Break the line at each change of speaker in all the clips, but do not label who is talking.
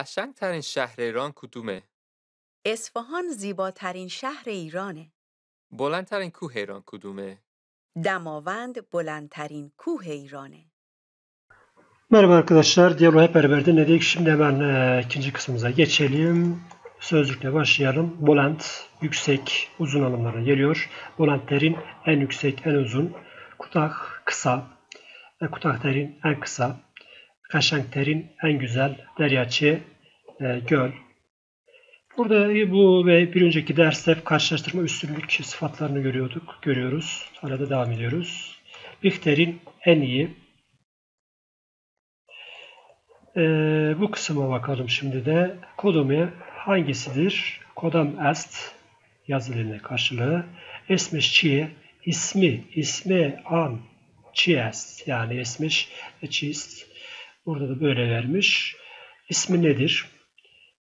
قشنگترین شهر ایران کدومه؟
اصفهان زیباترین شهر ایرانه.
بلندترین کوه ایران kudüme?
دماوند بلندترین کوه ایرانه.
Merhaba arkadaşlar, Diyalog hep beraber dinledik. Şimdi hemen e, ikinci kısmımıza geçelim. Sözcükle başlayalım. Bolant, yüksek, uzun anlamlarına geliyor. Bolantlerin en yüksek, en uzun. Kutak, kısa. E, kutaklerin en kısa. Kaşanklerin en güzel. Deryaçı, e, göl. Burada bu ve bir önceki derste karşılaştırma üstünlük sıfatlarını görüyorduk, görüyoruz. Hala da devam ediyoruz. Richter'in en iyi. Ee, bu kısma bakalım şimdi de. Kodomi hangisidir? Kodam est yazı karşılığı. Esmiş çiğ ismi, ismi an çiğ est yani esmiş çiğist. Burada da böyle vermiş. İsmi nedir?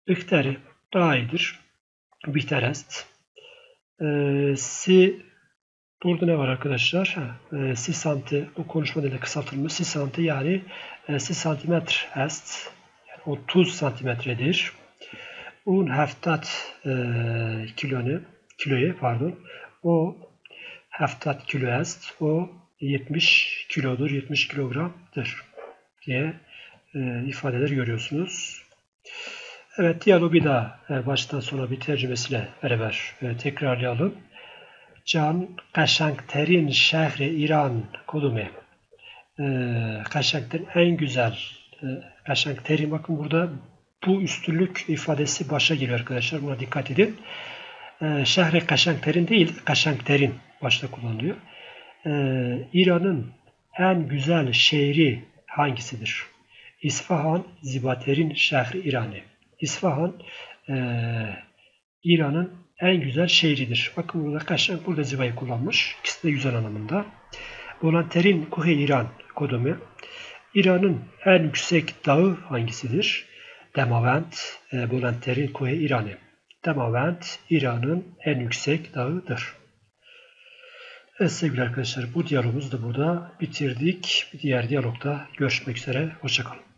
Richter'i daha iyidir. Biterest. Ee, si Burada ne var arkadaşlar? E, si santi bu konuşma dili kısaltılmış. Si santi yani e, si santimetre est. Yani 30 santimetredir. Un heftat e, kilonu kiloyu pardon. O heftat kilo est. O 70 kilodur, 70 kilogramdır diye e, ifadeler görüyorsunuz. Evet, diyalogu bir daha e, baştan sona bir tercümesiyle beraber e, tekrarlayalım. Can terin şehri İran kodume. E, Kaşankterin en güzel terin bakın burada bu üstünlük ifadesi başa geliyor arkadaşlar. Buna dikkat edin. Şehri terin değil, terin başta kullanılıyor. İran'ın en güzel şehri hangisidir? İsfahan Zibater'in şehri İran'ı. İsfahan e, İran'ın en güzel şehridir. Bakın burada Kaşan burada zivayı kullanmış. İkisi de güzel anlamında. Bolanterin Kuhe İran kodumu. İran'ın en yüksek dağı hangisidir? Demavent, e, Bolanterin Kuhe İran'ı. Demavent, İran'ın en yüksek dağıdır. Evet sevgili arkadaşlar bu diyalogumuzu da burada bitirdik. Bir diğer diyalogda görüşmek üzere. Hoşçakalın.